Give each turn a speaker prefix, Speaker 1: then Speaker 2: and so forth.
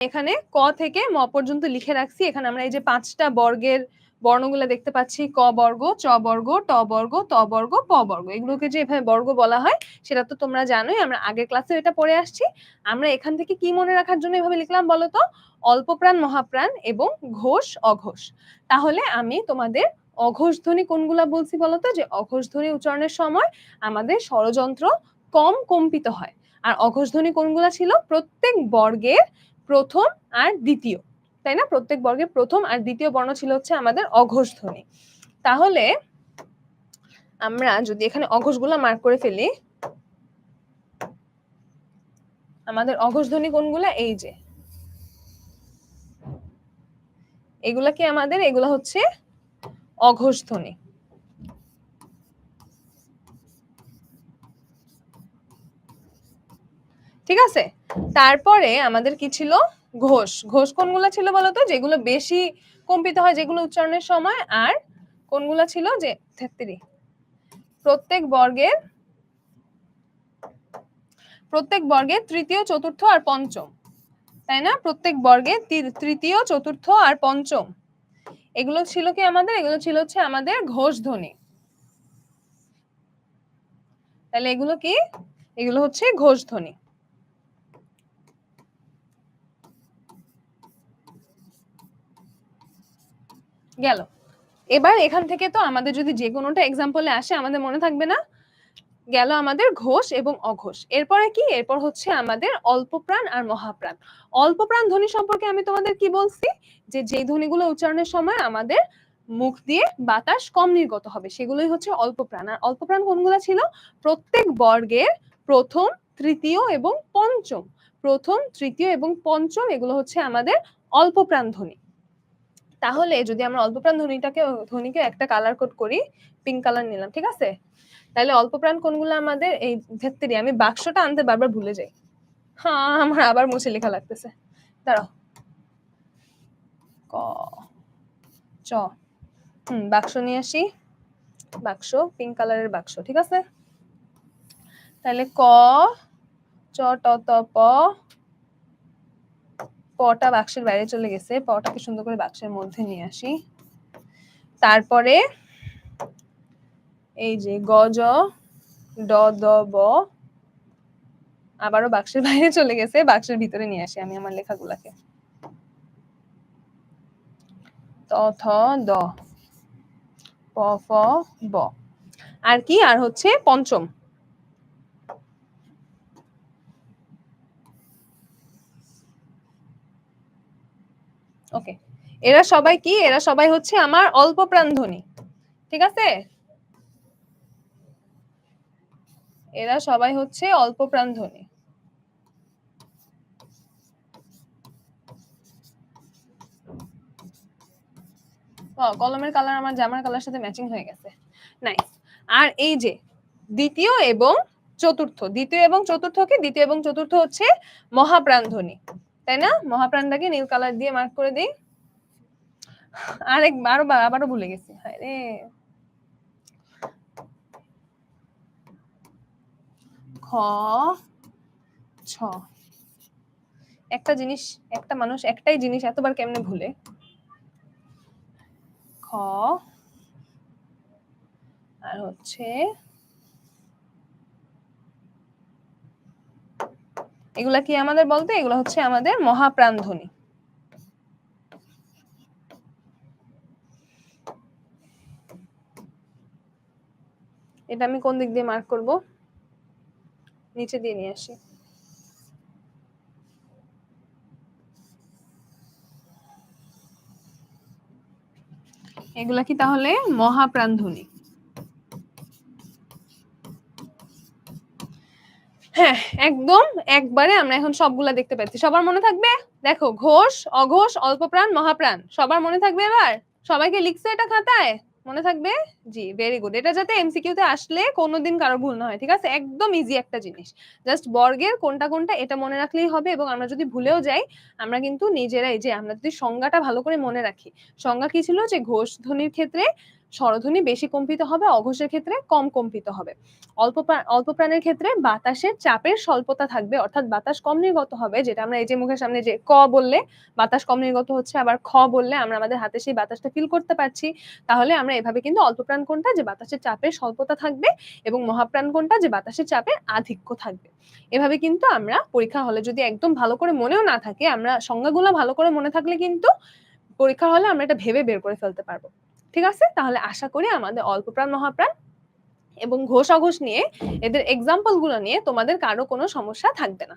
Speaker 1: এখানে ক থেকে ম পর্যন্ত লিখে রাখছি। এখানে আমরা এই যে পাঁচটা বর্গের বর্ণগুলো দেখতে পাচ্ছি। ক বর্গ, চ বর্গ, ট বর্গ, ত বর্গ, প বর্গ। এগুলোকে যে এভাবে বর্গ বলা হয়, সেটা তো তোমরা জানোই। আমরা আগের ক্লাসে এটা পড়ে আসছি। আমরা এখান থেকে কি মনে রাখার জন্য এভাবে লিখলাম বলো তো? অল্প প্রাণ মহাপ্রাণ এবং ঘোষ, অঘোষ। তাহলে আমি তোমাদের অঘোষ ধ্বনি কোনগুলা বলছি বলতো যে অঘোষ ধ্বনি উচ্চারণের সময় আমাদের ষড়যন্ত্র কম কম্পিত হয়। আর অঘোষ ধ্বনি কোনগুলা ছিল? প্রত্যেক বর্গের প্রথম আর দ্বিতীয়, তাই না? প্রত্যেক বর্গের প্রথম আর দ্বিতীয় বর্ণ ছিল হচ্ছে আমাদের অঘোষ ধ্বনি তাহলে আমরা যদি এখানে অঘোষগুলো মার্ক করে ফেলি, আমাদের অঘোষ ধ্বনি কোনগুলা? এই যে। এগুলা কি আমাদের? এগুলা হচ্ছে অঘোষ ধ্বনি ঠিক আছে? তারপরে আমাদের কি ছিল? ঘোষ। ঘোষ কোনগুলো ছিল বলতো? যেগুলো বেশি কম্পিত হয়, যেগুলো উচ্চারণের সময়, আর কোনগুলো ছিল যে তেত্রি প্রত্যেক বর্গের প্রত্যেক বর্গের তৃতীয়, চতুর্থ আর পঞ্চম। তাই না? প্রত্যেক বর্গে তৃতীয়, চতুর্থ আর পঞ্চম। এগুলো ছিল কি আমাদের? এগুলো ছিল হচ্ছে আমাদের ঘোষ ধ্বনি। তাহলে এগুলো কি? এগুলো হচ্ছে ঘোষ ধ্বনি। গেল। এবার এখান থেকে তো আমাদের যদি যে কোনোটা এক্সাম্পলে আসে, আমাদের মনে থাকবে না। গেল আমাদের ঘোষ এবং অঘোষ। এরপরে কি? এরপর হচ্ছে আমাদের অল্প প্রাণ আর মহাপ্রাণ। অল্প প্রাণ ধ্বনি সম্পর্কে আমি তোমাদের কি বলছি? যে যে ধ্বনিগুলো উচ্চারণের সময় আমাদের মুখ দিয়ে বাতাস কম নির্গত হবে, সেগুলোই হচ্ছে অল্প প্রাণ আর অল্প প্রাণ কোনগুলো ছিল? প্রত্যেক বর্গের প্রথম, তৃতীয় এবং পঞ্চম। প্রথম, তৃতীয় এবং পঞ্চম, এগুলো হচ্ছে আমাদের অল্প প্রাণ ধ্বনি। তাহলে যদি আমরা অল্প প্রাণ ধ্বনিটাকে, ধ্বনিকে একটা কালার কোড করি পিঙ্ক কালার নিলাম, ঠিক আছে? তাহলে অল্প প্রাণ কোনগুলো আমাদের এই ধেত্তেরি আমি বাক্সটা আনতে বারবার ভুলে যাই। হ্যাঁ আমার আবার মুছে লেখা লাগতেছে। দাঁড়াও। ক, চ, হুম, বাক্স নিয়ে আসি। বাক্স পিঙ্ক কালারের বাক্স, ঠিক আছে? তাহলে ক, চ, ট প পটা বাক্সের বাইরে চলে গেছে। পটাকে সুন্দর করে বাক্সের মধ্যে নিয়ে আসি। তারপরে এই যে গজ ড, দ, ব আবারও বাক্সের বাইরে চলে গেছে। বাক্সের ভিতরে নিয়ে আসি আমি আমার লেখাগুলাকে। ত দ, প, ফ, ব। আর কি? আর হচ্ছে পঞ্চম। ওকে এরা সবাই কি? এরা সবাই হচ্ছে আমার অল্প প্রাণধ্বনি ঠিক আছে? এরা সবাই হচ্ছে অল্প প্রাণধ্বনি কলমের কালার আমার জামার কালার সাথে ম্যাচিং হয়ে গেছে। নাইস আর এই যে, দ্বিতীয় এবং চতুর্থ। দ্বিতীয় এবং চতুর্থ কি? দ্বিতীয় এবং চতুর্থ হচ্ছে মহাপ্রাণধ্বনি তাই না? মহাপ্রাণটাকে নীল কালার দিয়ে মার্ক করে দিই। আরেক আরও আবারও ভুলে গেছি। রে। খ, ছ। একটা জিনিস, একটা মানুষ একটাই জিনিস এতবার কেমনে ভুলে? খ। আর হচ্ছে এগুলা কি আমাদের বলতে? এগুলো হচ্ছে আমাদের মহাপ্রাণ ধ্বনি এটা আমি কোন দিক দিয়ে মার্ক করব? নিচে দিয়ে নিয়ে আসি। এগুলা কি তাহলে? মহাপ্রাণ হ্যাঁ একদম একবারে আমরা এখন সবগুলা দেখতে পাচ্ছি সবার মনে থাকবে? দেখো, ঘোষ, অঘোষ অল্প প্রাণ মহাপ্রাণ। সবার মনে থাকবে এবার? সবাইকে লিখছে এটা খাতায়? মনে থাকবে? জি ভেরি গুড এটা যাতে এমসিকিউতে আসলে কোনোদিন কারও ভুল না হয়, ঠিক আছে? একদম ইজি একটা জিনিস। জাস্ট বর্গের কোনটা কোনটা এটা মনে রাখলেই হবে এবং আমরা যদি ভুলেও যাই, আমরা কিন্তু নিজেরাই যে আমরা যদি সংজ্ঞাটা ভালো করে মনে রাখি, সংজ্ঞা কি ছিল? যে ঘোষ ধ্বনির ক্ষেত্রে স্বরধ্বনি বেশি কম্পিত হবে, অঘোষের ক্ষেত্রে কম কম্পিত হবে। অল্প অল্প প্রাণের ক্ষেত্রে বাতাসের চাপের স্বল্পতা থাকবে, অর্থাৎ বাতাস কম নির্গত হবে, যেটা আমরা এই যে মুখের সামনে যে ক বললে, বাতাস কম নির্গত হচ্ছে, আবার খ বললে আমরা আমাদের হাতে সেই বাতাসটা ফিল করতে পারছি, তাহলে আমরা এভাবে কিন্তু অল্প প্রাণ কোনটা যে বাতাসের চাপের স্বল্পতা থাকবে এবং মহাপ্রাণ কোনটা যে বাতাসের চাপের আধিক্য থাকবে। এভাবে কিন্তু আমরা পরীক্ষা হলে যদি একদম ভালো করে মনেও না থাকে, আমরা সংজ্ঞাগুলো ভালো করে মনে থাকলে কিন্তু পরীক্ষা হলে আমরা এটা ভেবে বের করে ফেলতে পারব। ঠিক আছে? তাহলে আশা করি আমাদের অল্প প্রাণ মহাপ্রাণ এবং ঘোষ অঘোষ নিয়ে এদের এক্সাম্পলগুলো নিয়ে তোমাদের কারও কোনো সমস্যা থাকবে না।